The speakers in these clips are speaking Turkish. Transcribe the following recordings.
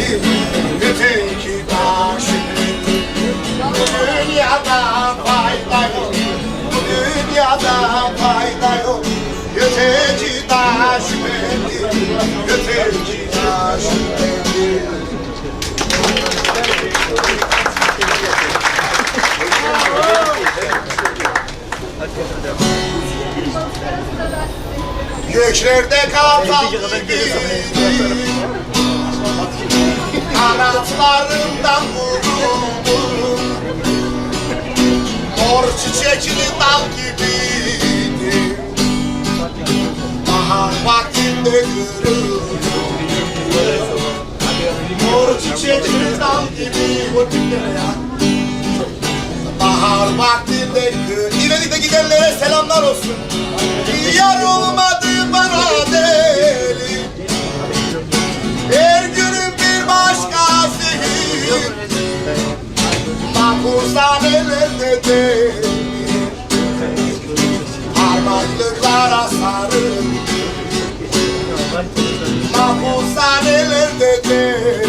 şüpheli Öteki Bu dünyada fayda dünyada fayda yok Öteki şüpheli Öteki şüpheli Göklerde kartal gibi Kanatlarından vuruldum Mor çiçekli dal gibiydim Bahar vaktinde görüldüm Mor çiçekli dal gibi Bu kimlere ya? Bahar vaktinde gör İvelik'te gidenlere selamlar olsun. Yar olmadı bana deli Deli Parmaklıklara sarı Mahpushanelerde deli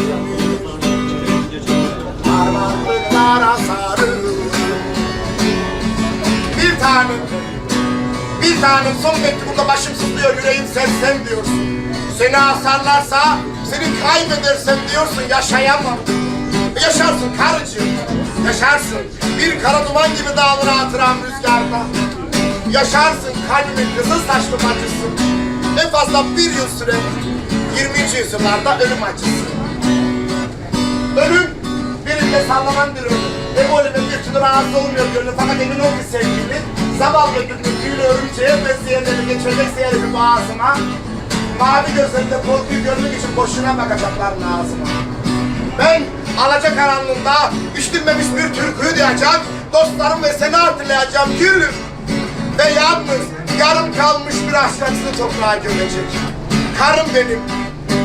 Parmaklıklara sarı Bir tanem bir tanem son mektubunda başım sızlıyor yüreğim sersem diyorsun. Seni asarlarsa seni kaybedersem diyorsun yaşayamam. Yaşarsın karıcığım, yaşarsın. Bir kara duman gibi dağılır hatıram rüzgarda. Yaşarsın kalbimin kızıl saçlı bacısı. En fazla bir yıl süre 20. yüzyıllarda ölüm acısı. Ölüm birinde sallanan bir ölüm. Ve bu bir türlü rahatsız olmuyor gönlü fakat emin ol ki sevgili Zavallı gönlüm tüylü örümceğe besleyenleri geçecek seyredim boğazıma Mavi gözlerinde korkuyu görmek için boşuna bakacaklar ağzıma Ben alaca karanlığında üç dinmemiş bir türküyü duyacak Dostlarım ve seni hatırlayacağım gülüm Ve yalnız yarım kalmış bir aşk acısı toprağa gömecek Karım benim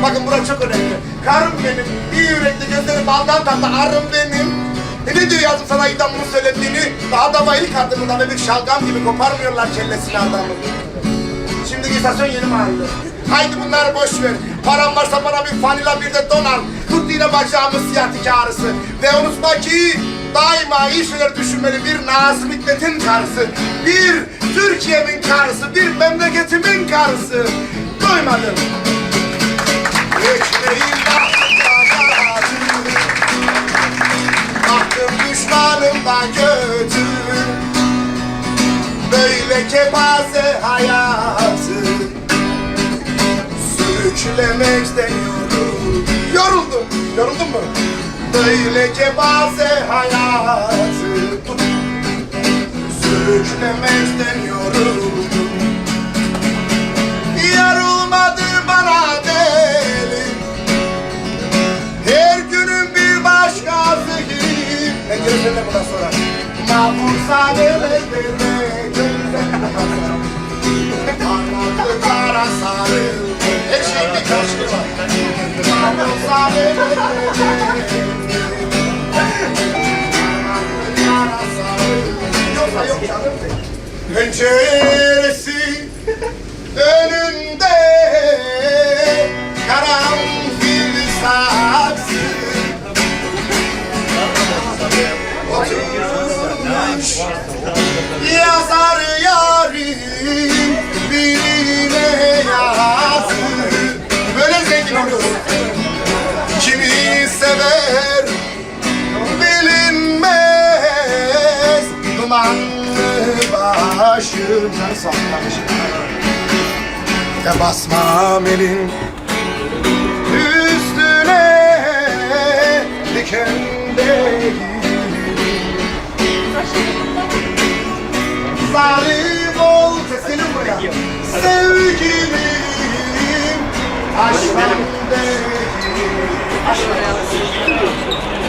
Bakın burası çok önemli. Karım benim, iyi yürekli gözleri baldan tatlı arım benim. E ne diyor yazım sana idam bunu söylediğini? Daha da bayılık ardımından bir şalgam gibi koparmıyorlar kellesini adamın. İstasyon yeni mahalle. Haydi bunları boş ver. Param varsa bana bir fanila bir de don al. Tut yine bacağımın siyatik ağrısı. Ve unutma ki daima iyi şeyler düşünmeli bir Nazım Hikmet'in karısı. Bir Türkiye'min karısı, bir memleketimin karısı. Doymadım. Ekmeğin Baktım düşmanımdan kötü Böyle kepaze hayatı Sürüklemekten yoruldum Yoruldum, yoruldun mu? Böyle kepaze hayatı Tut. Sürüklemekten yoruldum Yarılmadı bana deli. Her günün bir başka zehir. Ne görürsen de bundan sonra? Mahpushanelerde Parmaklıklara sarı Her şeyin bir 괜찮 Değer bilinmez. Dumanlı başım. Sen sallamışım Ve basmam elin Üstüne. Diken değil. Zalim ol Senin buraya. Sevgilim Aşkım değil. Acho que é